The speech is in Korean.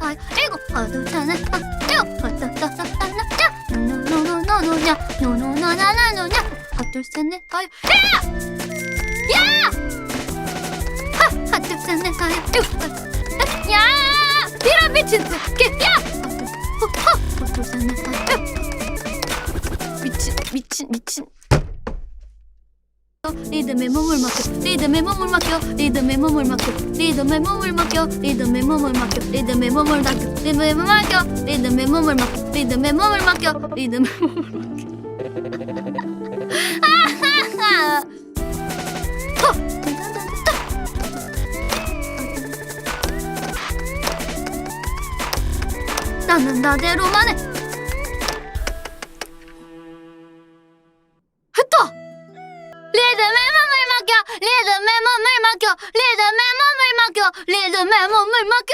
아, 아이고 어두잖아 아쭉 어떠떠떠떠떠 노노노노노냐 노노노나나노냐 핫둘셋넷 가요 야! 야! 하! 아, 핫둘셋넷 가요 쭉! 야! 이런 미친 새끼! 야! 아, 핫둘셋넷 가요 어, 어, 어, 쭉! 미친 미친 미친 리듬에 몸을 맡겨 리듬에 몸을 맡겨 리듬에 몸을 맡겨 리듬에 몸을 맡겨 리듬에 몸을 맡겨 리듬에 몸을 맡겨 리듬에 몸을 맡겨 리듬에 몸을 맡겨 리듬에 몸을 맡겨 리듬에 몸을 맡겨 나는 나대로만 해 맡겨 리듬에 몸을 맡겨 리듬에 몸을 맡겨 리듬에 몸을 맡겨